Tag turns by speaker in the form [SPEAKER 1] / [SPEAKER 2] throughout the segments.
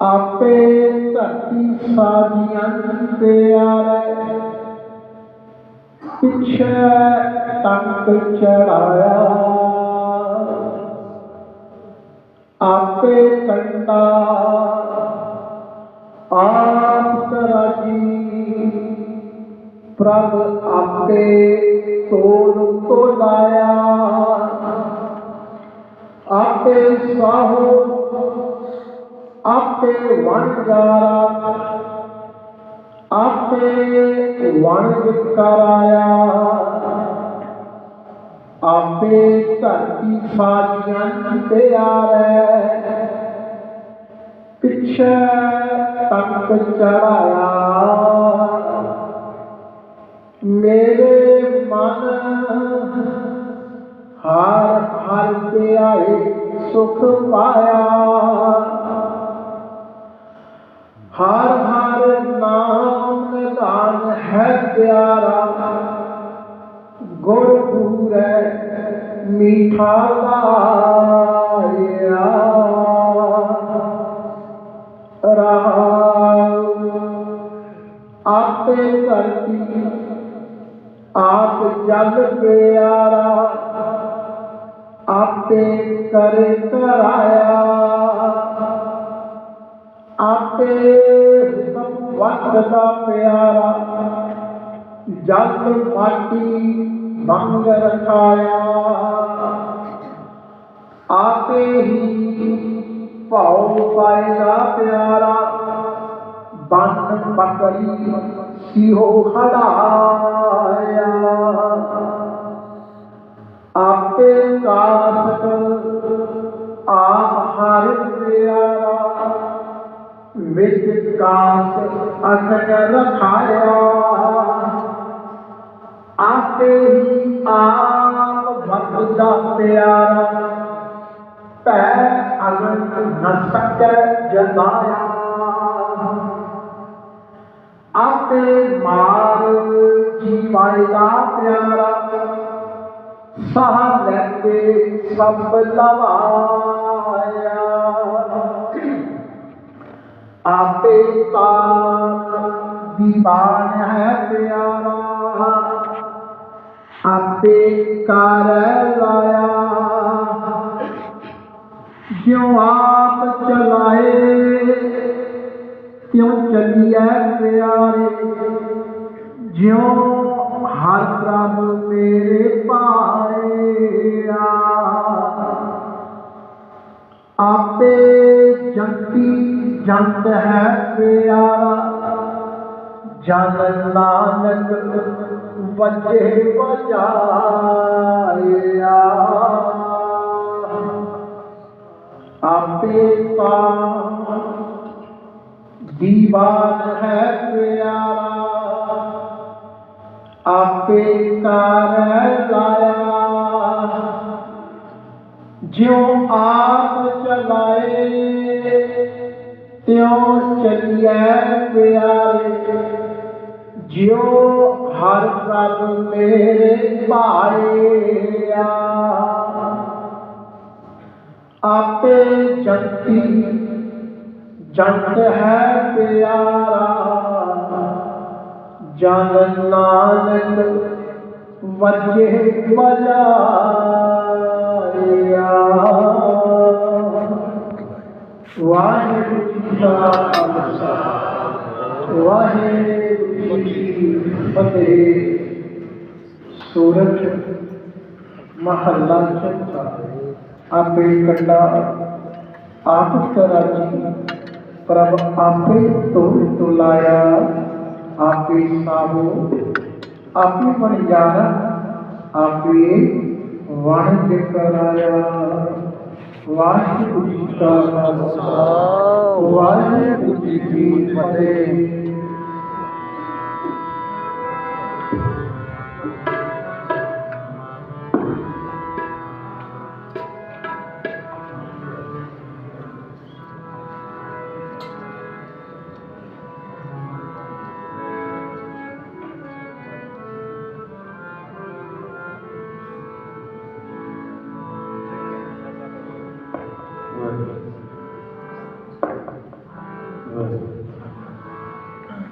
[SPEAKER 1] ਆਪੇ ਧਰਤੀ ਸਾਜੀਆਂ ਤੇ ਆਰੇ ਪਿਛੇ ਤੰਕ ਚੜਾਇਆ ਆਪੇ ਕੰਡਾ ਆਪ ਰਾਜੀ ਪ੍ਰਭ ਆਪੇ ਤੋੜ ਤੋ ਲਾਇਆ ਆਪੇ ਸਾਹੋ ਆਪੇ ਵਣਜਾਰਾ ਆਪੇ ਵਣਜ ਕਰਾਇਆ ਆਪੇ ਧਰਤੀ ਸਾਜੀਆਂ ਤੇ ਆਰੇ ਪਿਛੇ ਤੱਕ ਚੜਾਇਆ ਮੇਰੇ ਮਨ ਹਰ ਹਰ ਤੇ ਆਏ, ਸੁਖ ਪਾਇਆ। ਹਰ ਹਰ ਨਾਮ ਨਿਧਾਨ ਹੈ ਪਿਆਰਾ। ਗੁਰ ਪੂਰੈ ਮੀਠਾ ਲਾਇਆ। ਰਾਮ ਆਪੇ ਧਰਤੀ, ਆਪ ਜਗ ਪਿਆਰਾ। ਆਪੇ ਕਰੇ ਕਰਾਇਆ آپ کے وقت پیارا جات پاٹی بھنگ رکھایا۔ آپ ہی پاؤ پائے گا پیارا بن پکڑی کی کھڑایا۔ آپ مس کا اثر رکھایا آتے ہی آپ بھگدا پیارا پیر اگر نہ سک جگایا آتے مار جیوائے گا پیارا سہ لیتے سب لوایا پاک دیوان ہے پیارا آپ کار لایا کیوں آپ چلائے کیوں چلیے پیارے جیوں جنت ہے پیارا جن نانک بجے بجایا آپے پا دیوار ہے پیارا آپے کار لایا جو آپ چلائے تیوں چلیے پیارے جیو ہر رب میرے پایا آپ جگتی جنت ہے پیارا جان نانک وجہ بجایا واحد کا خالصہ سورج محلہ چلتا آپ کنڈا آپ کراچی پرب آپ تو لایا۔ آپ سابو آپ پر جانا۔ آپ ون کرایا واحد کی فتح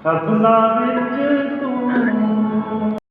[SPEAKER 2] ਸਤਨਾਮ ਵਿੱਚ ਤੂੰ